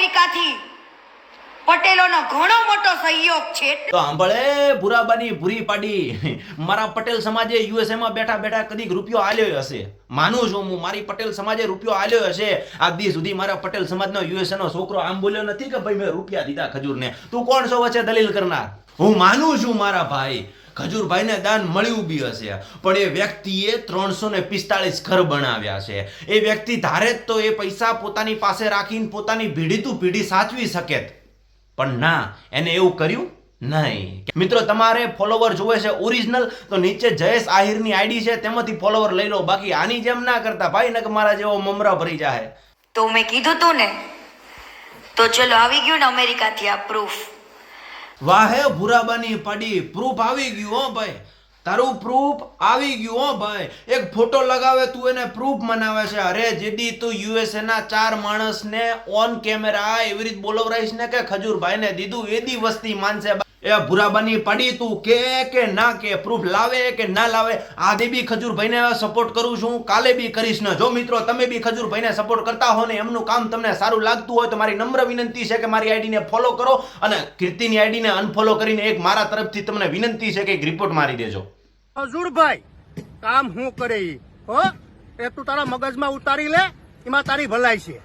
અમેરિકાથી પટેલોનો ઘણો મોટો સહયોગ છે. તો સાંભળે, ભૂરાબાની ભૂરી પાડી. મારા પટેલ સમાજે યુએસએ માં બેઠા બેઠા કદીક રૂપિયો આલ્યો હશે. માનું છું હું, મારી પટેલ સમાજે રૂપિયો આલ્યો હશે. આ દી સુધી મારા પટેલ સમાજનો યુએસએ નો છોકરો આમ બોલ્યો નથી કે ભાઈ મેં રૂપિયા દીધા ખજૂરને. તું કોણ છો વચ્ચે દલીલ કરનાર? હું માનું છું મારા ભાઈ. ખજૂરભાઈને દાન મળ્યું બી હશે. પણ એ વ્યક્તિએ ત્રણસો ને પિસ્તાળીસ ઘર બનાવ્યા છે. એ વ્યક્તિ ધારે તો એ પૈસા પોતાની પાસે રાખીને પોતાની પીઢી તું પીઢી સાચવી શકે પણ ના, એને એવું કર્યું નહીં. મિત્રો, તમારે ફોલોવર જોવે છે ઓરિજિનલ તો નીચે જયેશ આહિરની આઈડી છે, તેમાંથી ફોલોવર લઈ લો. બાકી આની જેમ ના કરતા ભાઈ નક મારા જેવો મમરા ભરી જાય તો મેં કીધું તું ને, તો ચલો આવી ગયું ને અમેરિકાથી આ પ્રૂફ વાહે ભૂરાબાની પડી. પ્રૂફ આવી ગયું હો ભાઈ. તારું પ્રૂફ આવી ગયું હો ભાઈ. એક ફોટો લગાવે તું એને પ્રૂફ મનાવે છે. અરે જેડી તું યુએસએ ના ચાર માણસને ઓન કેમેરા એવી રીત બોલવરાઈશ ને કે ખજૂરભાઈને દીધું. એદી વસ્તી માનશે. એ ભૂરાબાની પડી તું કે કે ના, કે પ્રૂફ લાવે કે ના લાવે, આજે બી ખજૂરભાઈને સપોર્ટ કરું છું, કાલે બી કરીશ ને. જો મિત્રો, તમે બી ખજૂરભાઈને સપોર્ટ કરતા હો ને, એમનું કામ તમને સારું લાગતું હોય તો મારી નમ્ર વિનંતી છે કે મારી આઈડીને ફોલો કરો અને કીર્તિની આઈડીને અનફોલો કરીને એક મારા તરફથી તમને વિનંતી છે કે એક રિપોર્ટ મારી દેજો. હજુરભાઈ કામ હું કરે હો? એ તું તારા મગજમાં ઉતારી લે, એમાં તારી ભલાઈ છે.